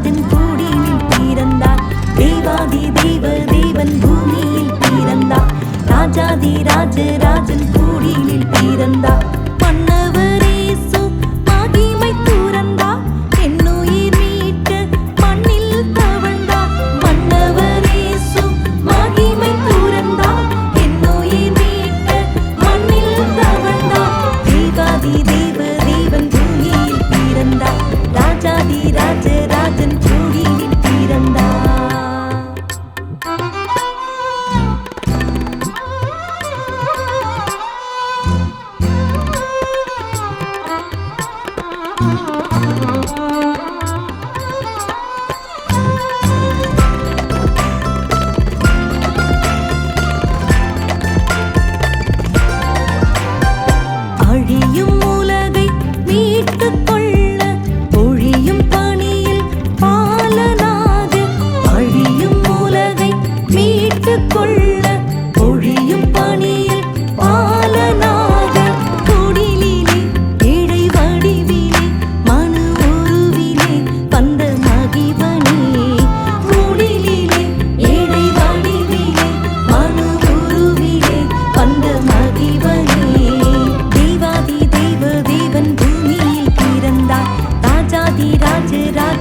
ராஜன் கூடியில் பிறந்தார் தேவாதி தேவ தேவன் பூமியில் பிறந்தார் ராஜாதி ராஜ ராஜன் கூடியில் பிறந்தார்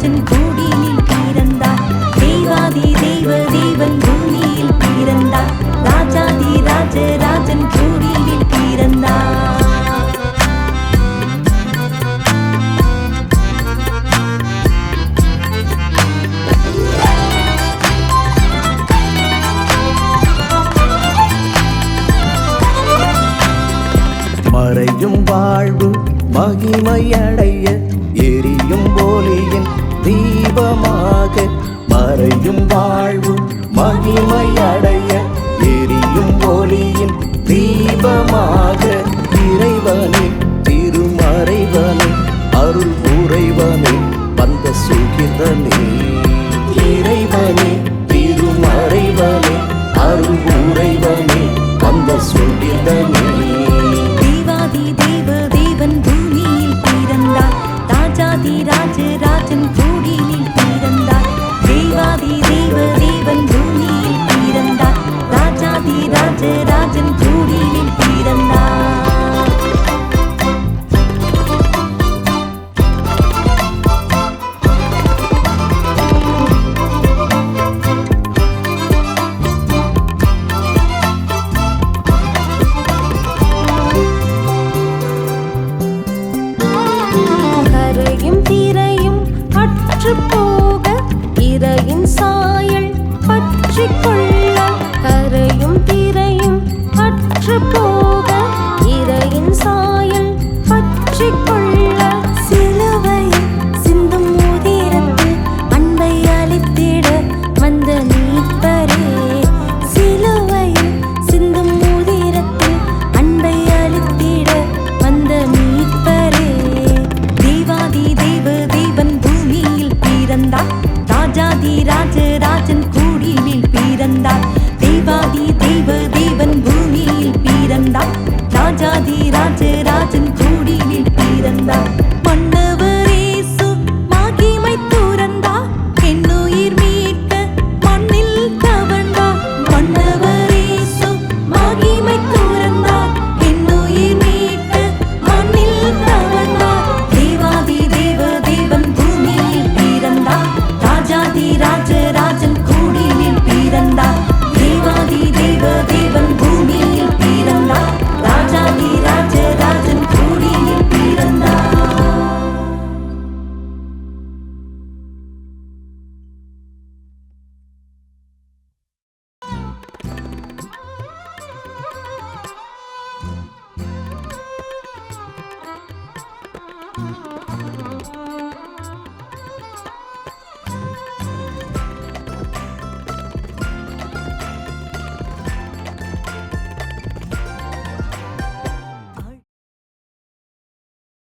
தேவன் கூடியில் பிறந்தார். தெய்வாதி தெய்வ தேவன் பூமியில் பிறந்தார். ராஜாதி ராஜ ராஜன் கூடியில் பிறந்தார். மறையும் வாழ்வு மகிமையடைய எரியும் போலியின் பிம்பமாக மறையும் வாழ்வு மகிமையடைய எரியும் ஒளியின் தீபமாக இறைவன் did